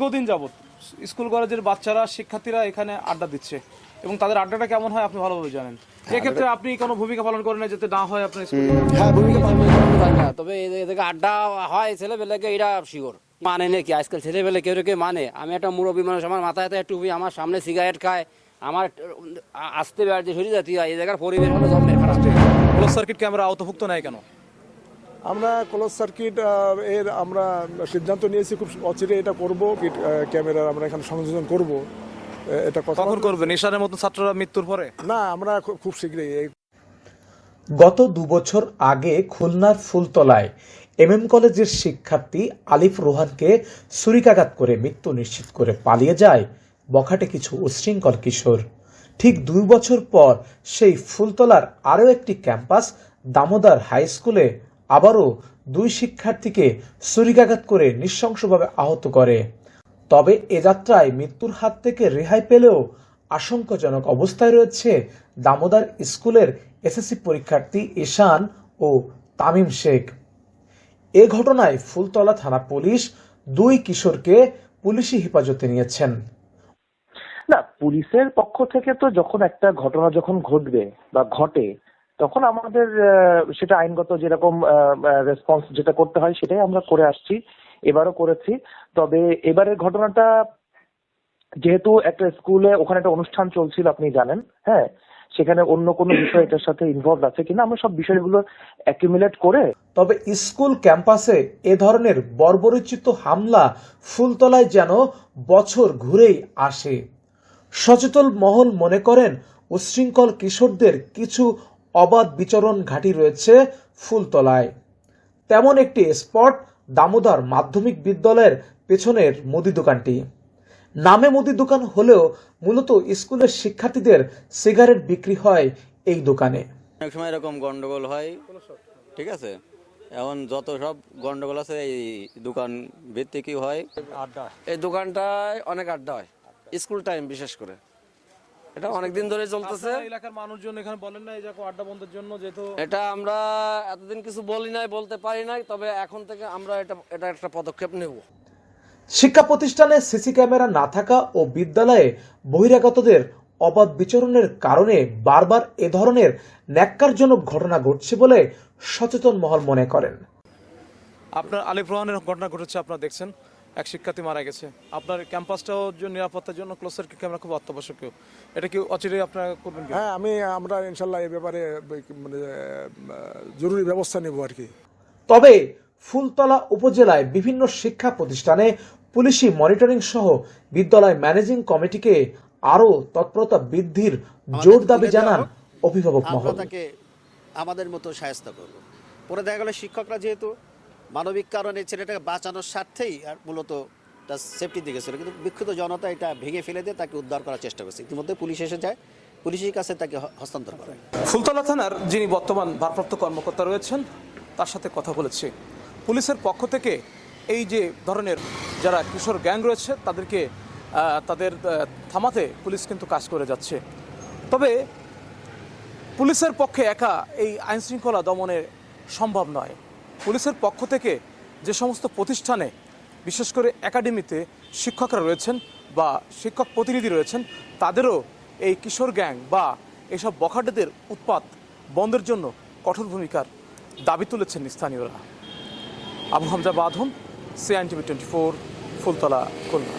দীর্ঘদিন যাবত স্কুল কলেজের বাচ্চারা শিক্ষার্থীরা এখানে আড্ডা দিচ্ছে এবং তাদের আড্ডাটা কেমন হয় আপনি ভালোভাবে জানেন? এক্ষেত্রে আপনি কোনো ভূমিকা পালন করেন না যাতে না হয় আপনার হ্যাঁ ভূমিকা পালন জানি না তবে এদের- এদেরকে আড্ডা হয় ছেলেবেলাকে এটা শিওর। মানে নাকি? আজকাল ছেলেবেলে কেউ কেউ মানে। আমি একটা মুরব্বী মানুষ আমার মাথায় হাতে টুপি আমার সামনে সিগারেট খায় আমার আসতে বেড়াতে শরীর জাতীয় এই জায়গার পরিবেশ হলো জন্মের খারাপ ক্লোজ সার্কিট ক্যামেরা আওতাভুক্ত নেয় কেন? আমরা ক্লোজ সার্কিট এর আমরা সিদ্ধান্ত নিয়েছি খুব অচিরে এটা করব ক্যামেরা আমরা এখানে সংযোজন করব। এটা কথা কখন করবেন নিশানের মতো ছাত্ররা মৃত্যুর পরে? না আমরা খুব- শীঘ্রই এই গত দুবছর আগে খুলনার ফুলতলায় এমএম কলেজের শিক্ষার্থী আলিফ রোহানকে ছুরিকাঘাত করে মৃত্যু নিশ্চিত করে পালিয়ে যায় বখাটে কিছু উশৃঙ্খল কিশোর। ঠিক দুই বছর পর সেই ফুলতলার আরও একটি ক্যাম্পাস দামোদর হাই স্কুলে আবারও দুই শিক্ষার্থীকে ছুরিকাঘাত করে নৃশংসভাবে আহত করে। তবে এ যাত্রায় মৃত্যুর হাত থেকে রেহাই পেলেও আশঙ্কাজনক অবস্থায় রয়েছে দামোদর স্কুলের এসএসসি পরীক্ষার্থী ঈশান ও তামিম শেখ। এ ঘটনায় ফুলতলা থানা পুলিশ দুই কিশোরকে পুলিশি হেফাজতে নিয়েছেন। না, পুলিশের পক্ষ থেকে তো যখন একটা ঘটনা যখন ঘটবে বা ঘটে তখন আমাদের সেটা আইনগত যেরকম রেসপন্স যেটা করতে হয় সেটাই আমরা করে আসছি, এবারও করেছি। তবে এবারের ঘটনাটা, যেহেতু একটা স্কুলে ওখানে একটা অনুষ্ঠান চলছিল, আপনি জানেন হ্যাঁ? সেখানে অন্য কোনো বিষয় এটার সাথে ইনভলভ আছে কিনা, আমরা সব বিষয়গুলো অ্যাকিউমুলেট করে তবে স্কুল ক্যাম্পাসে এ ধরনের বর্বরচিত হামলা ফুলতলায় যেন বছর ঘুরেই আসে। সচেতন মহল মনে করেন উচ্ছৃঙ্খল কিশোরদের কিছু অবাধ বিচরণ ঘাঁটি রয়েছে ফুলতলায়। তেমন একটি স্পট দামোদর মাধ্যমিক বিদ্যালয়ের পেছনের মুদি দোকানটি। নামে মুদি দোকান হলেও মূলত স্কুলের শিক্ষার্থীদের সিগারেট বিক্রি হয় এই দোকানে। অনেক সময় এরকম গন্ডগোল হয় ঠিক আছে? এখন যত সব গন্ডগোল আছে এই দোকান ভিত্তিকই হয়। এই দোকানটায় অনেক আড্ডা হয় স্কুল টাইম বিশেষ করে। এটা অনেক দিন ধরে চলতেছে। এলাকার মানুষজন এখানে বলেন না এই যে আড্ডা বন্ধের জন্য যেহেতু এটা আমরা এতদিন কিছু বলি নাই বলতে পারি নাই তবে এখন থেকে আমরা এটা এটা একটা পদক্ষেপ নেব। শিক্ষা প্রতিষ্ঠানে সিসি ক্যামেরা না থাকা ও বিদ্যালয়ে বহিরাগতদের অবাধ বিচরণের কারণে বারবার এ ধরনের ন্যাক্কারজনক ঘটনা ঘটছে বলে সচেতন মহল মনে করেন। আপনার আলিফ রোহানের ঘটনা ঘটেছে আপনারা দেখছেন। এক শিক্ষার্থী মারা গেছে। আপনার ক্যাম্পাসটাও নিরাপত্তার জন্য ক্লোজ সার্কিট ক্যামেরা খুব অত্যাবশ্যকীয়। এটা কি অচিরেই আপনারা করবেন হ্যাঁ আমি আমরা ইনশাল্লাহ এই ব্যাপারে মানে জরুরি ব্যবস্থা নেব আর কি। তবে ফুলতলা উপজেলায় বিভিন্ন শিক্ষা প্রতিষ্ঠানে পুলিশি মনিটরিং সহ বিদ্যালয় ম্যানেজিং কমিটিকে আরও তৎপরতা বৃদ্ধির জোর দাবি জানান অভিভাবক মহল। আমাদের মতো সাহায্য করব। পরে দেখা গেলো শিক্ষকরা যেহেতু মানবিক কারণে ছেলেটাকে বাঁচানোর স্বার্থেই আর মূলত তার সেফটির দিকে ছিল। কিন্তু বিক্ষুব্ধ জনতা এটা ভেঙে ফেলে দিয়ে তাকে উদ্ধার করার চেষ্টা করছে। ইতিমধ্যে পুলিশ এসে যায়, পুলিশের কাছে তাকে হস্তান্তর করে। ফুলতলা থানার যিনি বর্তমান ভারপ্রাপ্ত কর্মকর্তা রয়েছেন, তার সাথে কথা বলেছি। পুলিশের পক্ষ থেকে এই যে ধরনের যারা কিশোর গ্যাং রয়েছে, তাদেরকে তাদের থামাতে পুলিশ কিন্তু কাজ করে যাচ্ছে। তবে পুলিশের পক্ষে একা এই আইনশৃঙ্খলা দমনে সম্ভব নয়। পুলিশের পক্ষ থেকে যে সমস্ত প্রতিষ্ঠানে, বিশেষ করে একাডেমিতে শিক্ষকরা রয়েছেন বা শিক্ষক প্রতিনিধি রয়েছেন, তাদেরও এই কিশোর গ্যাং বা এইসব বখাটেদের উৎপাত বন্ধের জন্য কঠোর ভূমিকার দাবি তুলেছেন স্থানীয়রা। আবু হামজা বাধম সিআইন TV twenty four Phultala, Khulna.